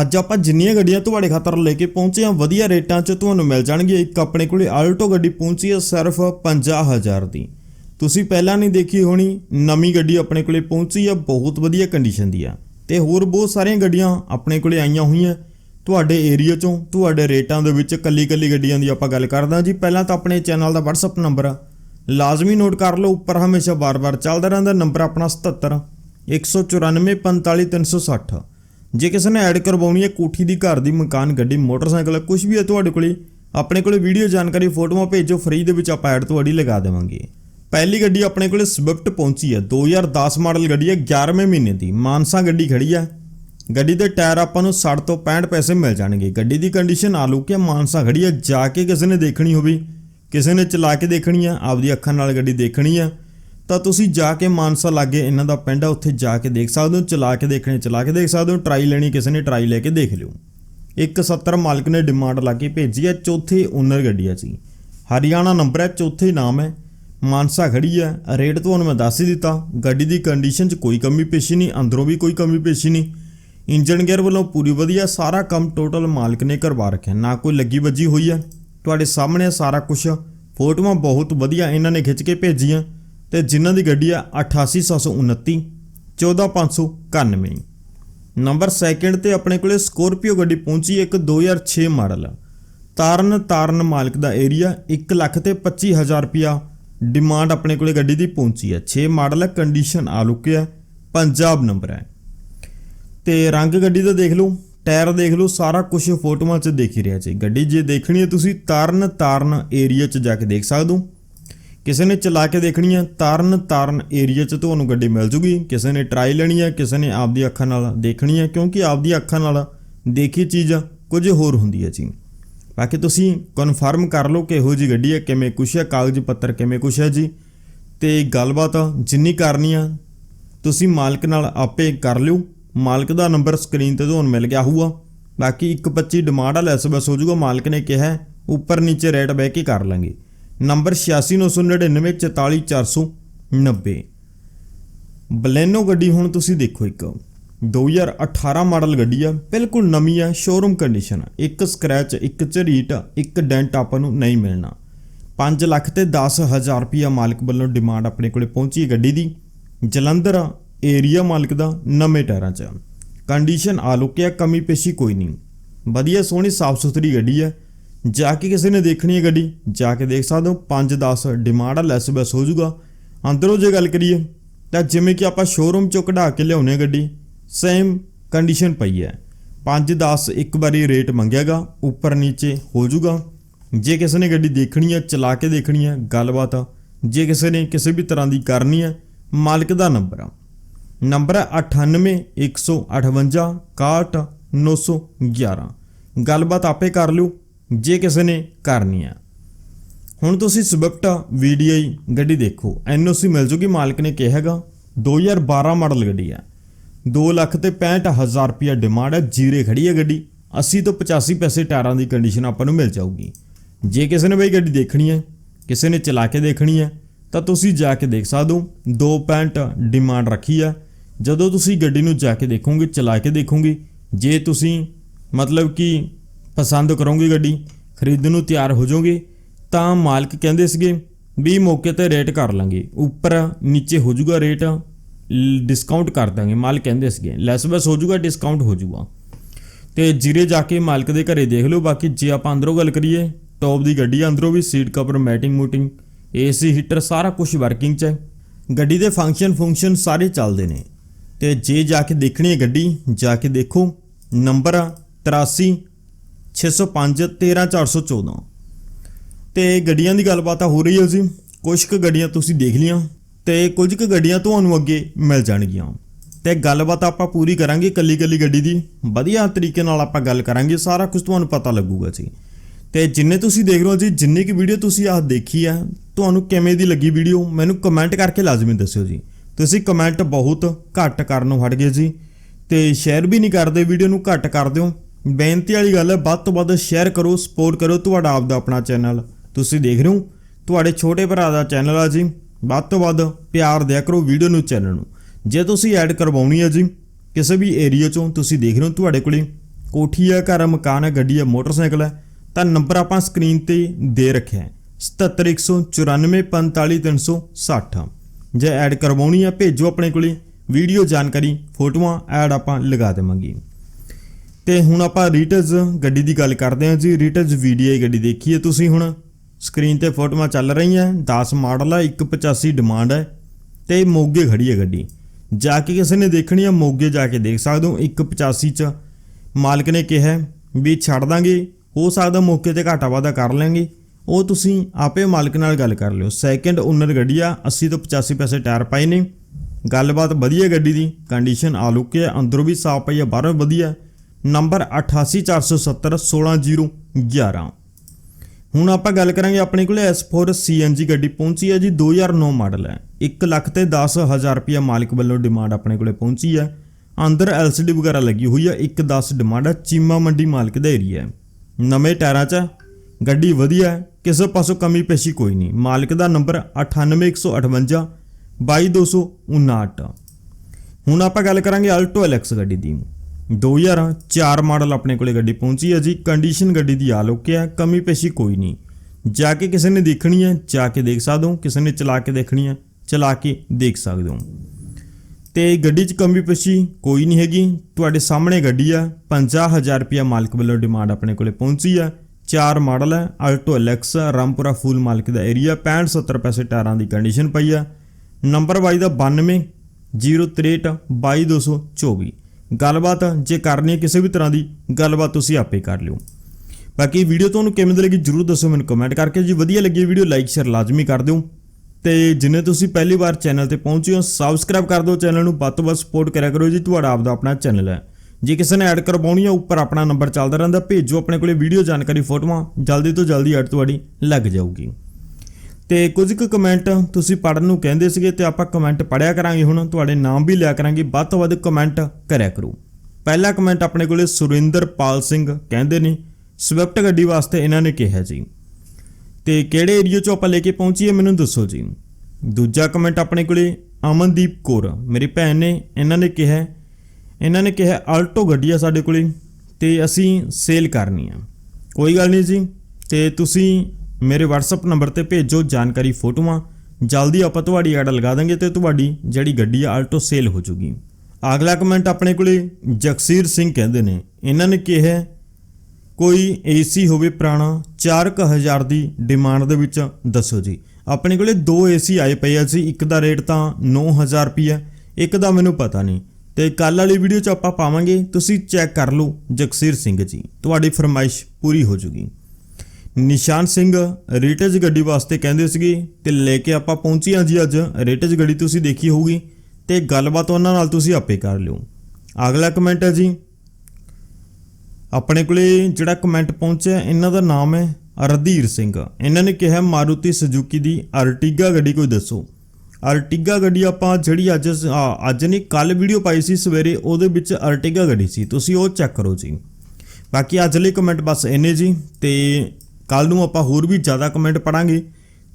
ਅੱਜ ਆਪਾਂ ਜਿੰਨੀਆਂ ਗੱਡੀਆਂ ਤੁਹਾਡੇ ਖਾਤਰ ਲੈ ਕੇ ਪਹੁੰਚੇ ਹਾਂ, ਵਧੀਆ ਰੇਟਾਂ 'ਚ ਤੁਹਾਨੂੰ ਮਿਲ ਜਾਣਗੀਆਂ। ਇੱਕ ਆਪਣੇ ਕੋਲੇ ਆਲਟੋ ਗੱਡੀ ਪਹੁੰਚੀ ਹੈ ਸਿਰਫ 50000 ਦੀ। ਤੁਸੀਂ ਪਹਿਲਾਂ ਨਹੀਂ ਦੇਖੀ ਹੋਣੀ, ਨਵੀਂ ਗੱਡੀ ਆਪਣੇ ਕੋਲੇ ਪਹੁੰਚੀ ਆ ਬਹੁਤ ਵਧੀਆ ਕੰਡੀਸ਼ਨ ਦੀ ਆ। ਤੇ ਹੋਰ ਬਹੁਤ ਸਾਰੀਆਂ ਗੱਡੀਆਂ ਆਪਣੇ ਕੋਲੇ ਆਈਆਂ ਹੋਈਆਂ ਤੁਹਾਡੇ ਏਰੀਆ 'ਚੋਂ, ਤੁਹਾਡੇ ਰੇਟਾਂ ਦੇ ਵਿੱਚ ਕੱਲੀ ਕੱਲੀ ਗੱਡੀਆਂ ਦੀ ਆਪਾਂ ਗੱਲ ਕਰਦੇ ਹਾਂ ਜੀ। ਪਹਿਲਾਂ ਤਾਂ ਆਪਣੇ ਚੈਨਲ ਦਾ WhatsApp ਨੰਬਰ ਆ। ਲਾਜ਼ਮੀ ਨੋਟ ਕਰ ਲਓ, ਉੱਪਰ ਹਮੇਸ਼ਾ ਬਾਰ-ਬਾਰ ਚੱਲਦਾ ਰਹਿੰਦਾ ਨੰਬਰ ਆਪਣਾ 77 194 45 360 ਜੇ ਕਿਸੇ ਨੇ ਐਡ ਕਰਵਾਉਣੀ ਹੈ ਕੋਠੀ ਦੀ ਘਰ ਦੀ ਮਕਾਨ ਗੱਡੀ, ਮੋਟਰਸਾਈਕਲ ਕੁਝ ਵੀ ਹੈ ਤੁਹਾਡੇ ਕੋਲੇ, ਆਪਣੇ ਕੋਲੇ ਵੀਡੀਓ ਜਾਣਕਾਰੀ, ਫੋਟੋਆਂ ਭੇਜੋ ਫ੍ਰੀ ਦੇ ਵਿੱਚ ਆਪਾਂ ਐਡ ਤੁਹਾਡੀ ਲਗਾ ਦੇਵਾਂਗੇ। ਪਹਿਲੀ ਗੱਡੀ ਆਪਣੇ ਕੋਲੇ ਸਵਿਫਟ ਪਹੁੰਚੀ ਹੈ 2010 ਮਾਡਲ ਗੱਡੀ ਹੈ 11ਵੇਂ ਮਹੀਨੇ ਦੀ। ਮਾਨਸਾ ਗੱਡੀ ਖੜੀ ਹੈ। ਗੱਡੀ ਦੇ ਟਾਇਰ ਆਪਾਂ ਨੂੰ 60 ਤੋਂ 65 ਪੈਸੇ ਮਿਲ ਜਾਣਗੇ। ਗੱਡੀ ਦੀ ਕੰਡੀਸ਼ਨ ਆਲੂਕ ਹੈ, ਮਾਨਸਾ ਖੜੀ ਹੈ, ਜਾ ਕੇ ਕਿਸੇ ਨੇ ਦੇਖਣੀ ਹੋਵੇ, ਕਿਸੇ ਨੇ ਚਲਾ ਕੇ ਦੇਖਣੀ ਆ ਆਪਦੀ ਅੱਖਾਂ ਨਾਲ ਗੱਡੀ ਦੇਖਣੀ ਆ ਤਾਂ ਤੁਸੀਂ ਜਾ ਕੇ ਮਾਨਸਾ ਲਾਗੇ ਇਹਨਾਂ ਦਾ ਪਿੰਡ ਆ, ਉੱਥੇ ਜਾ ਕੇ ਦੇਖ ਸਕਦੇ ਹੋ, ਚਲਾ ਕੇ ਦੇਖਣੇ, ਚਲਾ ਕੇ ਦੇਖ ਸਕਦੇ ਹੋ ਟਰਾਈ ਲੈਣੀ, ਕਿਸੇ ਨੇ ਟਰਾਈ ਲੈ ਕੇ ਦੇਖ ਲਿਓ। 170 ਮਾਲਕ ਨੇ ਡਿਮਾਂਡ ਲਾ ਕੇ ਭੇਜੀ ਹੈ ਚੌਥੇ ਓਨਰ ਗੱਡੀ ਆ ਜੀ। ਹਰਿਆਣਾ ਨੰਬਰ ਹੈ ਚੌਥੇ ਨਾਮ ਹੈ। ਮਾਨਸਾ ਖੜੀ ਹੈ ਰੇਟ ਤੁਹਾਨੂੰ ਮੈਂ ਦੱਸ ਹੀ ਦਿੱਤਾ, ਗੱਡੀ ਦੀ ਕੰਡੀਸ਼ਨ 'ਚ ਕੋਈ ਕਮੀ ਪੇਸ਼ੀ ਨਹੀਂ, ਅੰਦਰੋਂ ਵੀ ਕੋਈ ਕਮੀ ਪੇਸ਼ੀ ਨਹੀਂ। ਇੰਜਨ ਗੇਅਰ ਵੱਲੋਂ ਪੂਰੀ ਵਧੀਆ, ਸਾਰਾ ਕੰਮ ਟੋਟਲ ਮਾਲਕ ਨੇ ਕਰਵਾ ਰੱਖਿਆ, ਨਾ ਕੋਈ ਲੱਗੀ ਵੱਜੀ ਹੋਈ ਹੈ ਤੁਹਾਡੇ ਸਾਹਮਣੇ ਸਾਰਾ ਕੁਝ ਫੋਟੋਆਂ ਬਹੁਤ ਵਧੀਆ ਇਹਨਾਂ ਨੇ ਖਿੱਚ ਕੇ ਭੇਜੀਆਂ। ਤੇ ਜਿਨ੍ਹਾਂ ਦੀ ਗੱਡੀ ਆ 88729 14591 ਨੰਬਰ ਸੈਕਿੰਡ ਤੇ ਆਪਣੇ ਕੋਲੇ ਸਕੋਰਪੀਓ ਗੱਡੀ ਪਹੁੰਚੀ ਇੱਕ 2006 ਮਾਡਲ। ਤਾਰਨ ਤਾਰਨ ਮਾਲਕ ਦਾ ਏਰੀਆ 1 ਲੱਖ ਤੇ 25000 ਰੁਪਿਆ ਡਿਮਾਂਡ ਆਪਣੇ ਕੋਲੇ ਗੱਡੀ ਦੀ ਪਹੁੰਚੀ ਹੈ 6 ਮਾਡਲ ਹੈ ਕੰਡੀਸ਼ਨ ਆ ਲੁਕਿਆ ਪੰਜਾਬ ਨੰਬਰ ਹੈ ਤੇ ਰੰਗ ਗੱਡੀ ਦਾ ਦੇਖ ਲਓ, ਟਾਇਰ ਦੇਖ ਲਓ, ਸਾਰਾ ਕੁਝ ਫੋਟੋਆਂ 'ਚ ਦੇਖ ਹੀ ਰਿਹਾ ਜੀ। ਗੱਡੀ ਜੇ ਦੇਖਣੀ ਹੈ ਤੁਸੀਂ, ਤਾਰਨ ਤਾਰਨ ਏਰੀਆ 'ਚ ਜਾ ਕੇ ਦੇਖ ਸਕਦੇ ਹੋ। ਕਿਸੇ ਨੇ ਚਲਾ ਕੇ ਦੇਖਣੀ ਹੈ ਤਾਰਨ ਤਾਰਨ ਏਰੀਆ 'ਚ ਤੁਹਾਨੂੰ ਗੱਡੀ ਮਿਲ ਜੂਗੀ। ਕਿਸੇ ਨੇ ਟਰਾਈ ਲੈਣੀ ਹੈ ਕਿਸੇ ਨੇ ਆਪਦੀ ਅੱਖਾਂ ਨਾਲ ਦੇਖਣੀ ਹੈ ਕਿਉਂਕਿ ਆਪਦੀ ਅੱਖਾਂ ਨਾਲ ਦੇਖੀ ਚੀਜ਼ ਕੁਝ ਹੋਰ ਹੁੰਦੀ ਹੈ ਜੀ। ਬਾਕੀ ਤੁਸੀਂ ਕਨਫਰਮ ਕਰ ਲਓ ਕਿ ਇਹੋ ਜੀ ਗੱਡੀ ਹੈ ਕਿਵੇਂ ਕੁਛ ਹੈ ਕਾਗਜ਼ ਪੱਤਰ ਕਿਵੇਂ ਕੁਛ ਹੈ ਜੀ। ਤੇ ਗੱਲਬਾਤ ਜਿੰਨੀ ਕਰਨੀ ਆ, ਤੁਸੀਂ ਮਾਲਕ ਨਾਲ ਆਪੇ ਕਰ ਲਿਓ। ਮਾਲਕ ਦਾ ਨੰਬਰ ਸਕਰੀਨ ਤੇ ਤੁਹਾਨੂੰ ਮਿਲ ਗਿਆ ਹੋਊਗਾ। ਬਾਕੀ 125 ਡਿਮਾਂਡ ਵਾਲਾ ਲੈਸ ਹੋ ਜਾਊਗਾ, ਮਾਲਕ ਨੇ ਕਿਹਾ, ਉੱਪਰ ਨੀਚੇ ਰੇਟ ਬਹਿ ਕੇ ਕਰ ਲਾਂਗੇ। ਨੰਬਰ 8699944490 ਬਲੈਨੋ ਗੱਡੀ ਹੁਣ ਤੁਸੀਂ ਦੇਖੋ ਇੱਕ। 2018 ਮਾਡਲ ਗੱਡੀ ਆ, ਬਿਲਕੁਲ ਨਵੀਂ ਆ ਸ਼ੋਰੂਮ ਕੰਡੀਸ਼ਨ ਇੱਕ ਸਕ੍ਰੈਚ ਇੱਕ ਝਰੀਟ, ਇੱਕ ਡੈਂਟ ਆਪਾਂ ਨੂੰ ਨਹੀਂ ਮਿਲਣਾ। 5 ਲੱਖ ਤੇ 10000 ਰੁਪਿਆ ਮਾਲਕ ਵੱਲੋਂ ਡਿਮਾਂਡ ਆਪਣੇ ਕੋਲੇ ਪਹੁੰਚੀ ਗੱਡੀ ਦੀ। ਜਲੰਧਰ ਏਰੀਆ ਮਾਲਕ ਦਾ, ਨਵੇਂ ਟਾਇਰਾਂ 'ਚ ਕੰਡੀਸ਼ਨ ਆ ਕਮੀ ਪੇਸ਼ੀ ਕੋਈ ਨਹੀਂ। ਵਧੀਆ ਸੋਹਣੀ ਸਾਫ਼ ਸੁਥਰੀ ਗੱਡੀ ਹੈ ਜਾ ਕੇ ਕਿਸੇ ਨੇ ਦੇਖਣੀ ਹੈ ਗੱਡੀ, ਜਾ ਕੇ ਦੇਖ ਸਕਦੇ ਹੋ 5-10 ਡਿਮਾਂਡ ਆ ਲੈਸ ਬੈਸ ਹੋ ਜਾਊਗਾ। ਅੰਦਰੋਂ ਜੇ ਗੱਲ ਕਰੀਏ, ਤਾਂ ਜਿਵੇਂ ਕਿ ਆਪਾਂ ਸ਼ੋਰੂਮ ਚੋਂ ਕਢਾ ਕੇ ਲਿਆਉਨੇ ਗੱਡੀ ਸੇਮ ਕੰਡੀਸ਼ਨ ਪਈ ਹੈ। 5-10 ਇੱਕ ਵਾਰੀ ਰੇਟ ਮੰਗਿਆਗਾ, ਉੱਪਰ ਨੀਚੇ ਹੋ ਜਾਊਗਾ। ਜੇ ਕਿਸੇ ਨੇ ਗੱਡੀ ਦੇਖਣੀ ਹੈ, ਚਲਾ ਕੇ ਦੇਖਣੀ ਹੈ, ਗੱਲਬਾਤ ਜੇ ਕਿਸੇ ਨੇ ਕਿਸੇ ਵੀ ਤਰ੍ਹਾਂ ਦੀ ਕਰਨੀ ਹੈ, ਮਾਲਕ ਦਾ ਨੰਬਰ ਆ। ਨੰਬਰ ਹੈ 9815 911 ਗੱਲਬਾਤ ਆਪੇ ਕਰ ਲਿਓ। ਜੇ ਕਿਸੇ ਨੇ ਕਰਨੀ ਹੈ ਹੁਣ ਤੁਸੀਂ ਸਵਿਫਟ VDI ਗੱਡੀ ਦੇਖੋ। NOC ਮਿਲ ਜੂਗੀ, ਮਾਲਕ ਨੇ ਕਿਹਾ ਹੈਗਾ 2012 ਮਾਡਲ ਗੱਡੀ ਹੈ 2 ਲੱਖ ਤੇ 65000 ਰੁਪਿਆ ਡਿਮਾਂਡ ਹੈ ਜੀਰੇ ਖੜੀ ਹੈ ਗੱਡੀ। 80 ਤੋਂ 85 ਪੈਸੇ ਟਾਇਰਾਂ ਦੀ ਕੰਡੀਸ਼ਨ ਆਪਾਂ ਨੂੰ ਮਿਲ ਜਾਊਗੀ। ਜੇ ਕਿਸੇ ਨੇ ਬਈ ਗੱਡੀ ਦੇਖਣੀ ਹੈ ਕਿਸੇ ਨੇ ਚਲਾ ਕੇ ਦੇਖਣੀ ਹੈ ਤਾਂ ਤੁਸੀਂ ਜਾ ਕੇ ਦੇਖ ਸਕਦੇ ਹੋ 2 ਡਿਮਾਂਡ ਰੱਖੀ ਹੈ ਜਦੋਂ ਤੁਸੀਂ ਗੱਡੀ ਨੂੰ ਜਾ ਕੇ ਦੇਖੋਗੇ, ਚਲਾ ਕੇ ਦੇਖੋਗੇ, ਜੇ ਤੁਸੀਂ ਮਤਲਬ ਕਿ ਪਸੰਦ ਕਰੋਗੇ ਗੱਡੀ ਖਰੀਦਣ ਨੂੰ ਤਿਆਰ ਹੋ ਜਾਓਗੇ ਤਾਂ ਮਾਲਕ ਕਹਿੰਦੇ ਸੀਗੇ ਵੀ ਮੌਕੇ ਤੇ ਰੇਟ ਕਰ ਲਾਂਗੇ। ਉੱਪਰ ਨੀਚੇ ਹੋ ਜਾਊਗਾ ਰੇਟ ਡਿਸਕਾਊਂਟ ਕਰ ਦਾਂਗੇ ਮਾਲਕ ਕਹਿੰਦੇ ਸੀਗੇ। ਲੈਸ ਬਸ ਹੋ ਜਾਊਗਾ ਡਿਸਕਾਊਂਟ ਹੋ ਜਾਊਗਾ। ਤੇ ਜੀਰੇ ਜਾ ਕੇ ਮਾਲਕ ਦੇ ਘਰੇ ਦੇਖ ਲਓ ਬਾਕੀ ਜੇ ਆਪਾਂ ਅੰਦਰੋਂ ਗੱਲ ਕਰੀਏ ਟੌਪ ਦੀ ਗੱਡੀ ਆ, ਅੰਦਰੋਂ ਵੀ ਸੀਟ ਕਵਰ ਮੈਟਿੰਗ ਮੂਟਿੰਗ ਏਸੀ ਹੀਟਰ ਸਾਰਾ ਕੁਝ ਵਰਕਿੰਗ 'ਚ ਹੈ। ਗੱਡੀ ਦੇ ਫੰਕਸ਼ਨ ਫੰਕਸ਼ਨ ਸਾਰੇ ਚੱਲਦੇ ਨੇ। ਤੇ ਜੇ ਜਾ ਕੇ ਦੇਖਣੀ ਹੈ ਗੱਡੀ ਜਾ ਕੇ ਦੇਖੋ ਨੰਬਰ ਆ 83 605 13414 ਤੇ ਗੱਡੀਆਂ ਦੀ ਗੱਲਬਾਤ ਆ ਹੋ ਰਹੀ ਹੈ ਜੀ। ਕੁਝ ਕੁ ਗੱਡੀਆਂ ਤੁਸੀਂ ਦੇਖ ਲੀਆਂ ਤੇ ਕੁਝ ਕੁ ਗੱਡੀਆਂ ਤੁਹਾਨੂੰ ਅੱਗੇ ਮਿਲ ਜਾਣਗੀਆਂ। ਤੇ ਗੱਲਬਾਤ ਆਪਾਂ ਪੂਰੀ ਕਰਾਂਗੇ ਕੱਲੀ ਕੱਲੀ ਗੱਡੀ ਦੀ। ਵਧੀਆ ਤਰੀਕੇ ਨਾਲ ਆਪਾਂ ਗੱਲ ਕਰਾਂਗੇ, ਸਾਰਾ ਕੁਝ ਤੁਹਾਨੂੰ ਪਤਾ ਲੱਗੂਗਾ ਜੀ। ਤੇ ਜਿੰਨੇ ਤੁਸੀਂ ਦੇਖ ਰਹੇ ਹੋ ਜੀ, ਜਿੰਨੀ ਕੀ ਵੀਡੀਓ ਤੁਸੀਂ ਆਹ ਦੇਖੀ ਆ ਤੁਹਾਨੂੰ ਕਿਵੇਂ ਦੀ ਲੱਗੀ ਵੀਡੀਓ, ਮੈਨੂੰ ਕਮੈਂਟ ਕਰਕੇ ਲਾਜ਼ਮੀ ਦੱਸਿਓ ਜੀ। ਤੁਸੀਂ ਕਮੈਂਟ ਬਹੁਤ ਘੱਟ ਕਰਨੋਂ ਹਟ ਗਏ ਜੀ। ਤੇ ਸ਼ੇਅਰ ਵੀ ਨਹੀਂ ਕਰਦੇ, ਵੀਡੀਓ ਨੂੰ ਘੱਟ ਕਰ ਦਿਓ। ਬੇਨਤੀ ਵਾਲੀ ਗੱਲ ਹੈ, ਵੱਧ ਤੋਂ ਵੱਧ ਸ਼ੇਅਰ ਕਰੋ ਸਪੋਰਟ ਕਰੋ ਤੁਹਾਡਾ ਆਪਦਾ ਆਪਣਾ ਚੈਨਲ ਤੁਸੀਂ ਦੇਖ ਰਹੇ ਹੋ, ਤੁਹਾਡੇ ਛੋਟੇ ਭਰਾ ਦਾ ਚੈਨਲ ਆ ਜੀ। ਵੱਧ ਤੋਂ ਵੱਧ ਪਿਆਰ ਦਿਆ ਕਰੋ ਵੀਡੀਓ ਨੂੰ ਚੈਨਲ ਨੂੰ। ਜੇ ਤੁਸੀਂ ਐਡ ਕਰਵਾਉਣੀ ਹੈ ਜੀ, ਕਿਸੇ ਵੀ ਏਰੀਆ ਚੋਂ ਤੁਸੀਂ ਦੇਖ ਰਹੇ ਹੋ ਤੁਹਾਡੇ ਕੋਲੇ, ਕੋਠੀ ਹੈ ਘਰ ਮਕਾਨ ਹੈ ਗੱਡੀ ਹੈ ਮੋਟਰਸਾਈਕਲ ਹੈ ਤਾਂ ਨੰਬਰ ਆਪਾਂ ਸਕਰੀਨ ਤੇ ਦੇ ਰੱਖਿਆ ਹੈ। 7714455360 ਜੇ ਐਡ ਕਰਵਾਉਣੀ ਆ, ਭੇਜੋ ਆਪਣੇ ਕੋਲੇ। ਵੀਡੀਓ ਜਾਣਕਾਰੀ, ਫੋਟੋਆਂ ਐਡ ਆਪਾਂ ਲਗਾ ਦੇਵਾਂਗੇ। ਤੇ ਹੁਣ ਆਪਾਂ ਰੀਟਜ਼ ਗੱਡੀ ਦੀ ਗੱਲ ਕਰਦੇ ਹਾਂ ਜੀ। ਰੀਟਸ ਵੀਡੀਆਈ ਗੱਡੀ ਦੇਖੀਏ ਤੁਸੀਂ ਹੁਣ। ਸਕਰੀਨ ਤੇ ਫੋਟੋਆਂ ਚੱਲ ਰਹੀਆਂ। 10 ਮਾਡਲ ਹੈ 185 ਡਿਮਾਂਡ ਹੈ ਤੇ ਮੋਗੇ ਖੜੀ ਹੈ ਗੱਡੀ। ਜਾ ਕੇ ਕਿਸੇ ਨੇ ਦੇਖਣੀ ਹੈ ਮੋਗੇ ਜਾ ਕੇ ਦੇਖ ਸਕਦੇ ਹੋ 185 ਚ। ਮਾਲਕ ਨੇ ਕਿਹਾ ਵੀ ਛੱਡ ਦਾਂਗੇ। ਹੋ ਸਕਦਾ ਮੌਕੇ ਤੇ ਘਾਟਾ ਵਾਧਾ ਕਰ ਲਾਂਗੇ ਉਹ ਤੁਸੀਂ ਆਪੇ ਮਾਲਕ ਨਾਲ ਗੱਲ ਕਰ ਲਿਓ। ਸੈਕੰਡ ਓਨਰ ਗੱਡੀ ਆ 80 ਤੋਂ 85 ਪੈਸੇ ਟਾਇਰ ਪਾਏ ਨੇ। ਗੱਲਬਾਤ ਵਧੀਆ ਗੱਡੀ ਦੀ। ਕੰਡੀਸ਼ਨ ਆਲੂਕ ਹੈ ਅੰਦਰੋਂ ਵੀ ਸਾਫ਼ ਪਈ ਹੈ ਬਾਹਰੋਂ ਵਧੀਆ। ਨੰਬਰ 88470 16011 ਹੁਣ ਆਪਾਂ ਗੱਲ ਕਰਾਂਗੇ ਆਪਣੇ ਕੋਲੇ S4 CNG ਗੱਡੀ ਪਹੁੰਚੀ ਹੈ ਜੀ 2009 ਮਾਡਲ ਹੈ। 1 ਲੱਖ ਤੇ 10000 ਰੁਪਇਆ ਮਾਲਕ ਵੱਲੋਂ ਡਿਮਾਂਡ ਆਪਣੇ ਕੋਲੇ ਪਹੁੰਚੀ ਹੈ। ਅੰਦਰ LCD ਵਗੈਰਾ ਲੱਗੀ ਹੋਈ ਹੈ 110 ਡਿਮਾਂਡ ਹੈ ਚੀਮਾ ਮੰਡੀ ਮਾਲਕ ਦਾ ਏਰੀਆ ਹੈ। ਨਵੇਂ ਟਾਇਰਾਂ 'ਚ ਹੈ, ਗੱਡੀ ਵਧੀਆ ਹੈ ਕਿਸੇ ਪਾਸੋਂ ਕਮੀ ਪੇਸ਼ੀ ਕੋਈ ਨਹੀਂ। ਮਾਲਕ ਦਾ ਨੰਬਰ 98158 22259 ਹੁਣ ਆਪਾਂ ਗੱਲ ਕਰਾਂਗੇ ਅਲਟੋ ਐਲਐਕਸ ਗੱਡੀ ਦੀ। 2004 ਮਾਡਲ ਆਪਣੇ ਕੋਲੇ ਗੱਡੀ ਪਹੁੰਚੀ ਹੈ ਜੀ। ਕੰਡੀਸ਼ਨ ਗੱਡੀ ਦੀ ਆਲੋਕ ਆ ਕਮੀ ਪੇਸ਼ੀ ਕੋਈ ਨਹੀਂ। ਜਾ ਕੇ ਕਿਸੇ ਨੇ ਦੇਖਣੀ ਹੈ, ਜਾ ਕੇ ਦੇਖ ਸਕਦੇ ਹੋ। ਕਿਸੇ ਨੇ ਚਲਾ ਕੇ ਦੇਖਣੀ ਹੈ, ਚਲਾ ਕੇ ਦੇਖ ਸਕਦੇ ਹੋ। ਤੇ ਗੱਡੀ 'ਚ ਕਮੀ ਪੇਸ਼ੀ ਕੋਈ ਨਹੀਂ ਹੈਗੀ। ਤੁਹਾਡੇ ਸਾਹਮਣੇ ਗੱਡੀ ਆ। 50000 ਰੁਪਇਆ ਮਾਲਕ ਵੱਲੋਂ ਡਿਮਾਂਡ ਆਪਣੇ ਕੋਲੇ ਪਹੁੰਚੀ ਆ। ਚਾਰ ਮਾਡਲ ਹੈ ਆਲਟੋ ਐਲਐਕਸ ਰਾਮਪੁਰਾ ਫੂਲ ਮਾਲਕ ਦਾ ਏਰੀਆ 65 70 ਪੈਸੇ ਟਾਇਰਾਂ ਦੀ ਕੰਡੀਸ਼ਨ ਪਈ ਆ। ਨੰਬਰ ਵਾਈ ਦਾ 92 063 22224 ਗੱਲਬਾਤ ਜੇ ਕਰਨੀ ਹੈ ਕਿਸੇ ਵੀ ਤਰ੍ਹਾਂ ਦੀ, ਗੱਲਬਾਤ ਤੁਸੀਂ ਆਪੇ ਕਰ ਲਿਓ। ਬਾਕੀ ਵੀਡੀਓ ਤੁਹਾਨੂੰ ਕਿਵੇਂ ਦੀ ਲੱਗੀ ਜਰੂਰ ਦੱਸੋ ਮੈਨੂੰ ਕਮੈਂਟ ਕਰਕੇ। ਜੀ ਵਧੀਆ ਲੱਗੀ ਵੀਡੀਓ ਲਾਈਕ ਸ਼ੇਅਰ ਲਾਜ਼ਮੀ ਕਰ ਦਿਓ। ਤੇ ਜਿੰਨੇ ਤੁਸੀਂ ਪਹਿਲੀ ਵਾਰ ਚੈਨਲ ਤੇ ਪਹੁੰਚੇ ਹੋ ਸਬਸਕ੍ਰਾਈਬ ਕਰ ਦਿਓ ਚੈਨਲ ਨੂੰ, ਵੱਧ ਤੋਂ ਵੱਧ ਸਪੋਰਟ ਕਰਿਆ ਕਰੋ ਜੀ, ਤੁਹਾਡਾ ਆਪਦਾ ਆਪਣਾ ਚੈਨਲ ਹੈ। ਜੇ ਕਿਸੇ ਨੇ ਐਡ ਕਰਵਾਉਣੀ ਹੈ, ਉੱਪਰ ਆਪਣਾ ਨੰਬਰ ਚੱਲਦਾ ਰਹਿੰਦਾ, ਭੇਜੋ ਆਪਣੇ ਕੋਲੇ ਵੀਡੀਓ ਜਾਣਕਾਰੀ ਫੋਟੋਆਂ, ਜਲਦੀ ਤੋਂ ਜਲਦੀ ਐਡ ਤੁਹਾਡੀ ਲੱਗ ਜਾਊਗੀ। ਤੇ ਕੁਝ ਕੁ ਕਮੈਂਟ ਤੁਸੀਂ ਪੜਨ ਨੂੰ ਕਹਿੰਦੇ ਸੀਗੇ ਤੇ ਆਪਾਂ ਕਮੈਂਟ ਪੜਿਆ ਕਰਾਂਗੇ ਹੁਣ, ਤੁਹਾਡੇ ਨਾਮ ਵੀ ਲਿਆ ਕਰਾਂਗੇ, ਵੱਧ ਤੋਂ ਵੱਧ ਕਮੈਂਟ ਕਰਿਆ ਕਰੋ। ਪਹਿਲਾ ਕਮੈਂਟ ਆਪਣੇ ਕੋਲੇ ਸੁਰਿੰਦਰਪਾਲ ਸਿੰਘ ਕਹਿੰਦੇ ਨੇ ਸਵਿਫਟ ਗੱਡੀ ਵਾਸਤੇ ਇਹਨਾਂ ਨੇ ਕਿਹਾ ਜੀ। ਤੇ ਕਿਹੜੇ ਏਰੀਆ ਚੋਂ ਆਪਾਂ ਲੈ ਕੇ ਪਹੁੰਚੀਏ ਮੈਨੂੰ ਦੱਸੋ ਜੀ। ਦੂਜਾ ਕਮੈਂਟ ਆਪਣੇ ਕੋਲੇ, ਅਮਨਦੀਪ ਕੌਰ, ਮੇਰੀ ਭੈਣ ਨੇ ਇਹਨਾਂ ਨੇ ਕਿਹਾ, ਇਹਨਾਂ ਨੇ ਕਿਹਾ ਆਲਟੋ ਗੱਡੀ ਆ ਸਾਡੇ ਕੋਲੇ, ਤੇ ਅਸੀਂ ਸੇਲ ਕਰਨੀ ਆ। ਕੋਈ ਗੱਲ ਨਹੀਂ ਜੀ, ਤੇ ਤੁਸੀਂ ਮੇਰੇ WhatsApp ਨੰਬਰ ਤੇ ਭੇਜੋ ਜਾਣਕਾਰੀ ਫੋਟੋਆਂ। ਜਲਦੀ ਆਪਾਂ ਤੁਹਾਡੀ ਐਡ ਲਗਾ ਦਾਂਗੇ ਤੇ ਤੁਹਾਡੀ ਜਿਹੜੀ ਗੱਡੀ ਆ ਆਲਟੋ ਸੇਲ ਹੋ ਜੂਗੀ। ਅਗਲਾ ਕਮੈਂਟ ਆਪਣੇ ਕੋਲੇ ਜਗਸੀਰ ਸਿੰਘ ਕਹਿੰਦੇ ਨੇ, ਇਹਨਾਂ ਨੇ ਕਿਹਾ, ਕੋਈ ਏਸੀ ਹੋਵੇ ਪੁਰਾਣਾ 4000 ਦੀ ਡਿਮਾਂਡ ਦੇ ਵਿੱਚ, ਦੱਸੋ ਜੀ। ਆਪਣੇ ਕੋਲੇ ਦੋ ਏਸੀ ਆਏ ਪਏ ਆ ਜੀ, ਇੱਕ ਦਾ ਰੇਟ ਤਾਂ 9000 ਰੁਪਿਆ ਇੱਕ ਦਾ ਮੈਨੂੰ ਪਤਾ ਨਹੀਂ। ਤੇ ਕੱਲ ਵਾਲੀ ਵੀਡੀਓ 'ਚ ਆਪਾਂ ਪਾਵਾਂਗੇ, ਤੁਸੀਂ ਚੈੱਕ ਕਰ ਲਓ ਜਗਸੀਰ ਸਿੰਘ ਜੀ, ਤੁਹਾਡੀ ਫਰਮਾਇਸ਼ ਪੂਰੀ ਹੋ ਜੂਗੀ। ਨਿਸ਼ਾਨ ਸਿੰਘ ਰੇਟਜ ਗੱਡੀ ਵਾਸਤੇ ਕਹਿੰਦੇ ਸੀਗੇ ਤੇ ਲੈ ਕੇ ਆਪਾਂ ਪਹੁੰਚੇ ਹਾਂ ਜੀ ਅੱਜ। ਰੇਟਜ ਗੱਡੀ ਤੁਸੀਂ ਦੇਖੀ ਹੋਊਗੀ ਤੇ ਗੱਲਬਾਤ ਉਹਨਾਂ ਨਾਲ ਤੁਸੀਂ ਆਪੇ ਕਰ ਲਿਓ। ਅਗਲਾ ਕਮੈਂਟ ਹੈ ਜੀ। ਆਪਣੇ ਕੋਲੇ ਜਿਹੜਾ ਕਮੈਂਟ ਪਹੁੰਚਿਆ, ਇਹਨਾਂ ਦਾ ਨਾਮ ਹੈ ਰਧੀਰ ਸਿੰਘ। ਇਹਨਾਂ ਨੇ ਕਿਹਾ, ਮਾਰੂਤੀ ਸੁਜ਼ੂਕੀ ਦੀ ਅਰਟੀਗਾ ਗੱਡੀ ਕੋਈ ਦੱਸੋ। ਅਰਟੀਗਾ ਗੱਡੀ ਆਪਾਂ ਜਿਹੜੀ ਅੱਜ ਅੱਜ ਨਹੀਂ ਕੱਲ ਵੀਡੀਓ ਪਾਈ ਸੀ ਸਵੇਰੇ, ਉਹਦੇ ਵਿੱਚ ਅਰਟੀਗਾ ਗੱਡੀ ਸੀ। ਤੁਸੀਂ ਉਹ ਚੈੱਕ ਕਰੋ ਜੀ। ਬਾਕੀ ਅੱਜ ਲਈ ਕਮੈਂਟ ਬਸ ਇੰਨੇ ਜੀ। ਤੇ ਕੱਲ ਨੂੰ ਆਪਾਂ ਹੋਰ ਵੀ ਜ਼ਿਆਦਾ ਕਮੈਂਟ ਪੜਾਂਗੇ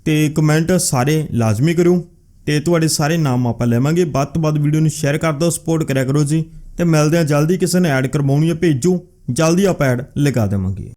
ਤੇ ਕਮੈਂਟ ਸਾਰੇ ਲਾਜ਼ਮੀ ਕਰਿਓ ਤੇ ਤੁਹਾਡੇ ਸਾਰੇ ਨਾਮ ਆਪਾਂ ਲੈਵਾਂਗੇ। ਵੱਧ ਤੋਂ ਵੱਧ ਵੀਡੀਓ ਨੂੰ ਸ਼ੇਅਰ ਕਰ ਦਿਓ ਸਪੋਰਟ ਕਰਿਆ ਕਰੋ ਜੀ ਤੇ ਮਿਲਦੇ ਹਾਂ ਜਲਦੀ ਕਿਸੇ ਨੇ ਐਡ ਕਰਵਾਉਣੀ ਹੈ, ਭੇਜੋ। ਜਲਦੀ ਆਪਾਂ ਐਡ ਲਗਾ ਦੇਵਾਂਗੇ।